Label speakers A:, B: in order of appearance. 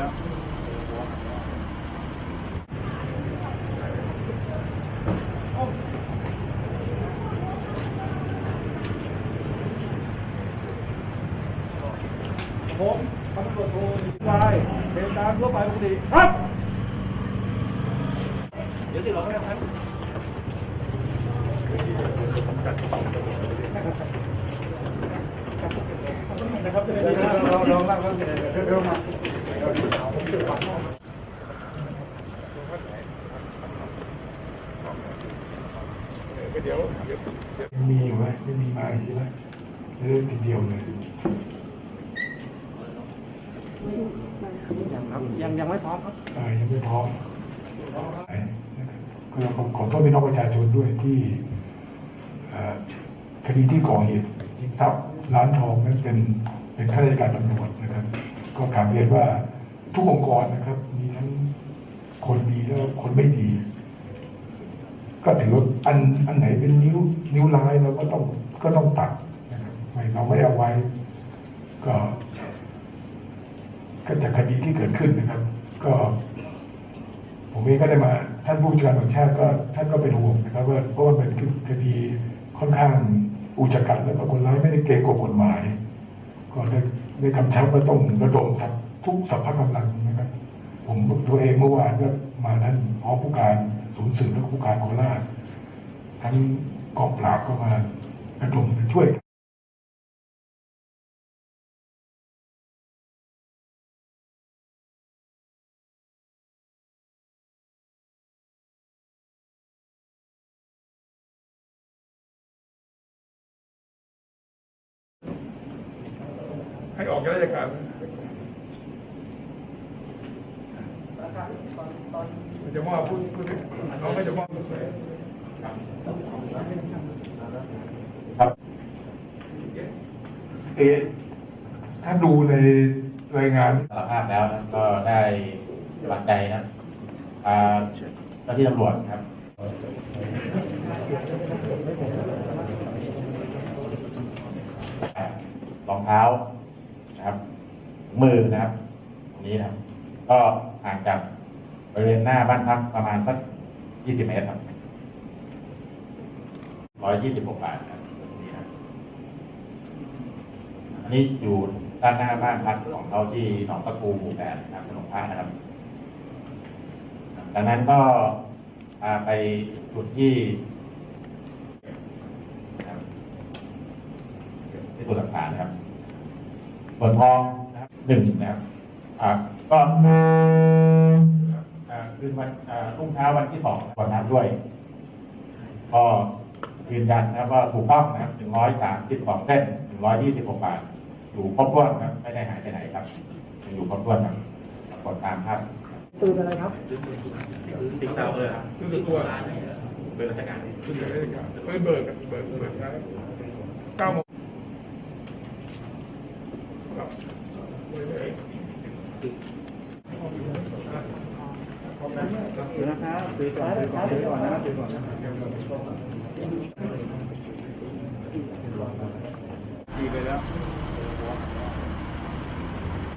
A: แล้วผมพันตำรวจโทนายเป็นการทั่วไปปกติครับ เดี๋ยวสิเราไม่ได้ครับนะครับเราลองนั่งแล้วเร็วๆมา เดี๋ยว
B: ยังมีอยู่ไหมไม่มีมาใช่ไหมเรื่องทีเดียวเลย
A: ยังยังไม่พร้อมครับ
B: ยังไม่พร้อมก็ขอโทษพี่น้องประชาชนด้วยที่คดีที่ก่อเหตุยิงทรัพย์ร้านทองนั้นเป็นเป็นข้าราชการตำรวจนะครับ ก็กลับเรียนว่าทุกองค์กรนะครับ มีทั้งคนดีและคนไม่ดี ก็ถือว่าอันอันไหนเป็นนิ้วนิ้วร้ายเราก็ต้องก็ต้องตัดนะครับไม่เราไม่เอาไว้ ก็ก็จากคดีที่เกิดขึ้นนะครับ ก็ผมเองก็ได้มา ท่านผู้จัดการแห่งชาติก็ท่านก็เป็นห่วงนะครับว่าเพราะว่าเป็นคดีค่อนข้างอุจจการแล้วก็คนร้ายไม่ได้เกรงกลัวกฎหมาย ก็ได้ ได้กำชับว่าต้องระดมทุกสรรพกำลังนะครับ ผมตัวเองเมื่อวานก็มาท่านพอผู้การศูนย์สื่อและผู้การโคราชทั้งกองปราบก็มาระดมช่วย
A: ให้ออกจากราชการจะมอบพูดพูดเขาไม่จะมอบพูดเลย
B: ครับเอถ้าดูในรายงาน
C: สารภาพแล้วนะก็ได้หลังใจนะพาเจ้าที่ตำรวจนะครับรองเท้า นะครับ มือนะครับ ตรงนี้นะครับ ก็ห่างจากบริเวณหน้าบ้านพักประมาณสัก20เมตรครับ126บาทนะครับตรงนี้นะครับอันนี้อยู่ด้านหน้าบ้านพักของเขาที่หนองตะกูหมู่แปดนะครับถนนพระนะครับดังนั้นก็พาไปจุดที่นะครับที่ตัวหลักฐานนะครับ ส่วนทองนะครับหนึ่งนะครับอ่าก็อ่าคืนวันอ่ารุ่งเช้าวันที่สองก่อนน้ำด้วย ก็ยืนยันนะครับว่าถูกต้องนะครับหนึ่งร้อยสามสิบสองเส้นหนึ่งร้อยยี่สิบหกบาท อยู่ครบถ้วนครับไม่ได้หายไปไหนครับยังอยู่ครบถ้วนครับกดตามครับ
A: สิงเตาเลยครับคือตัว
C: เบอร์ราชการ
A: คือราชการเปิดเบิกเบิกเบิกนะเก้าโมง ครับเดี๋ยวนะครับคือก่อนคุยก่อนคุยก่อนนะคือก่อนนะดีไปแล้ว